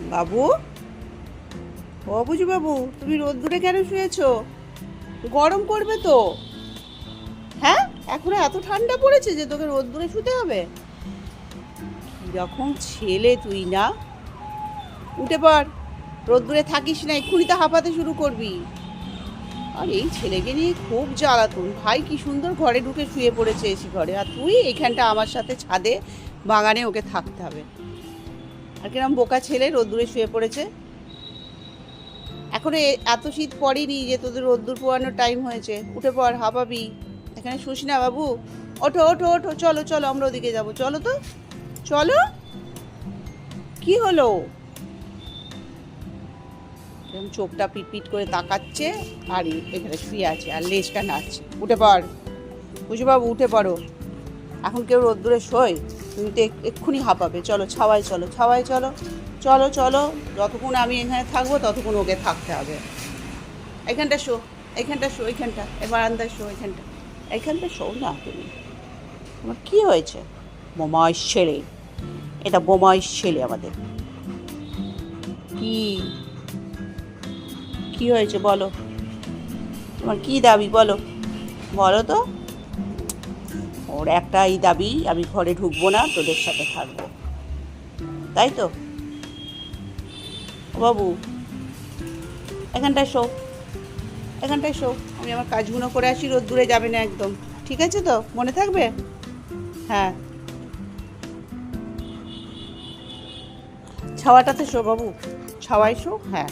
বাবু? ও বুঝু বাবু তুমি রোদ্দুরে কেন শুয়েছ? গরম করবে তো। হ্যাঁ এখন এত ঠান্ডা পড়েছে যে তোকে রোদ্দুরে শুতে হবে। কীরকম ছেলে তুই না। উঠে পড়, রোদ্দুরে থাকিস না, এক্ষুনি তো হাঁপাতে শুরু করবি। আর এই ছেলেকে নিয়ে খুব জ্বালাতন। ভাই কি সুন্দর ঘরে ঢুকে শুয়ে পড়েছে এসি ঘরে। আর তুই এখানটা আমার সাথে ছাদে বাগানে ওকে থাকতে হবে। আর কিরম বোকা ছেলে রোদ্দুরে শুয়ে পড়েছে। এখন এত শীত পড়েনি যে তোদের রোদ্দুর পোয়ানোর টাইম হয়েছে। উঠে পড়, হাঁপাবি। এখানে শুস না বাবু। ওঠো ওঠো ওঠো। চলো চলো, আমরা ওদিকে যাব। চলো তো। চলো। কি হলো? এরকম চোখটা পিটপিট করে তাকাচ্ছে আর এখানে শুয়ে আছে আর লেজটা নাচছে উঠে পড়। বুঝু বাবু উঠে পড়ো। এখন কেউ রোদ্দুরে শোয়? তুমি তো এক্ষুনি হাঁপাবে। চলো ছাওয়াই চলো ছাওয়াই চলো। চলো চলো। যতক্ষণ আমি এখানে থাকব, ততক্ষণ ওকে থাকতে হবে। এখানটা শো এখানটা শো, এখানটা। এ বারান্দায় শো, এখানটা। এখানটা শো না তুমি। তোমার কী হয়েছে? বোমাইশ ছেলে। এটা বোমাইশ ছেলে আমাদের। কি? কি হয়েছে বলো? তোমার কি দাবি বলো? বলো তো। ওর একটাই দাবি, আমি ঘরে ঢুকবো না, তোদের সাথে থাকব। তাই তো? বাবু, এখানটায় শো এখানটায় শো। আমি আমার কাজগুলো করে আসি রোদ্দুরে যাবে না একদম। ঠিক আছে তো? মনে থাকবে? হ্যাঁ। ছাওয়াটাতে শো বাবু। ছাওয়াই শো? হ্যাঁ।